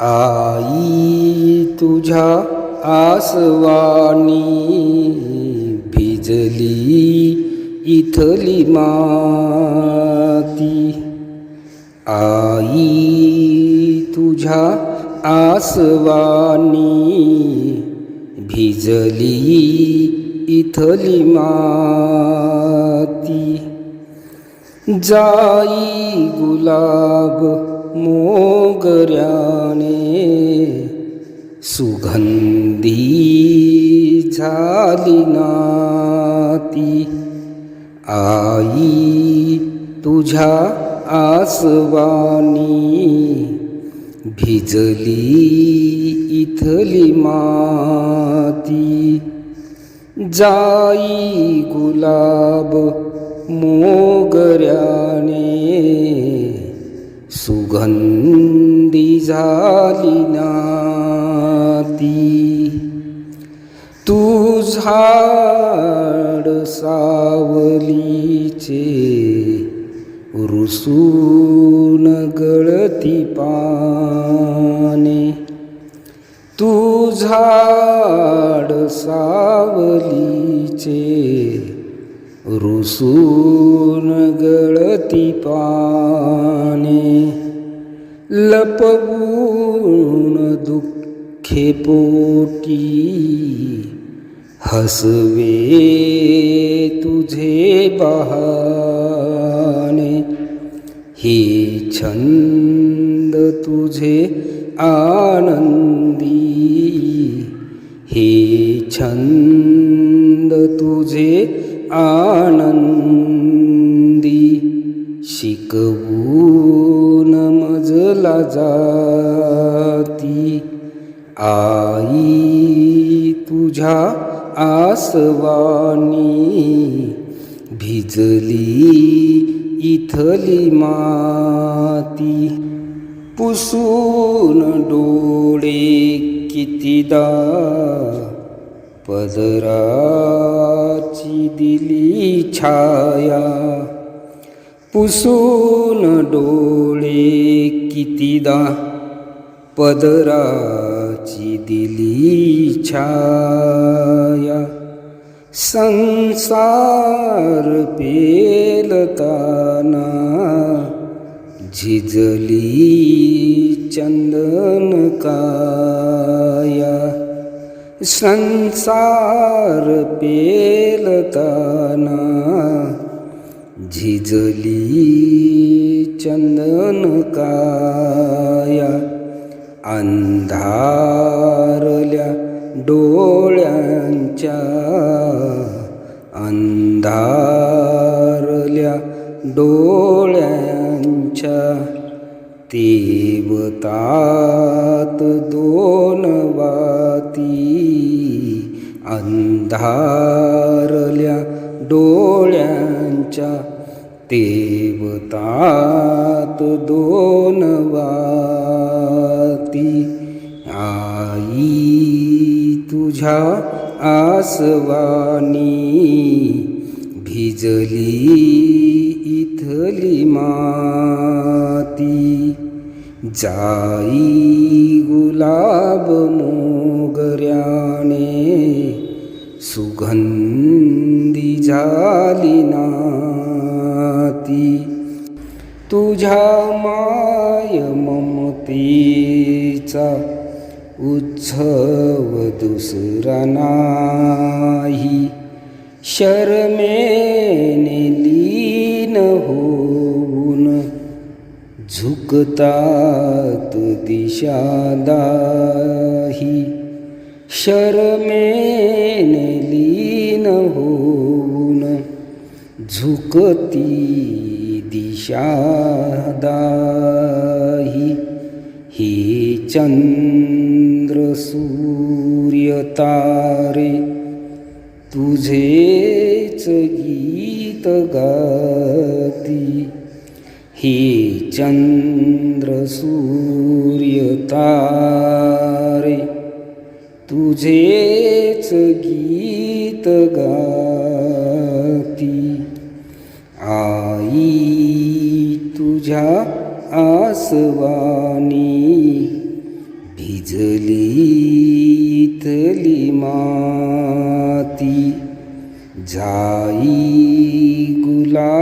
आई तुझ्या आसवानी भिजली इथली माती. आई तुझ्या आसवानी भिजली इथली माती. जाई गुलाब मोगऱ्याने सुगंधी झाली नाती. आई तुझ्या आसवानी भिजली इथली माती. जाई गुलाब मोगऱ्याने सुगंधी झाली नाती. तू झाड सावलीचे रुसून गळती पाने. तू झाड सावलीचे रुसून गळती पाने. लपवून दुःखे पोटी हसवे तुझे बहाने. हे छंद तुझे आनंदी. हे छंद तुझे आनंद. आई तुझ्या आसवानी भिजली इथली माती. पुसून डोळे कितीदा पदराची दिली छाया. पुसून डोळे कितीदा पदराची दिली छाया संसार पेलताना झिजली चंदन काया संसार पेलताना झिजली चंदन काया. अंधारल्या डोळ्यांच्या अंधारल्या डोळ्यांच्या तीवतात दोन वाती अंधारल्या डोळ्यांच्या तेवतात दोन वाती. तुझ्या आसवानी भिजली इथली माती. जाई गुलाब मोगऱ्याने सुगंधी झाली नाती. तुझ्या माय ममतीचा उत्सव दुसरा नाही. शरमेने लीन होऊन झुकतात दिशादाही शरमेने लीन होऊन झुकती दिशादाही हे चंद सूर्य तारे तुझेच गीत गाती. हे चंद्र सूर्य तारे तुझेच गीत गाती. आई तुझ्या आसवानी इथली माती जाई गुलाब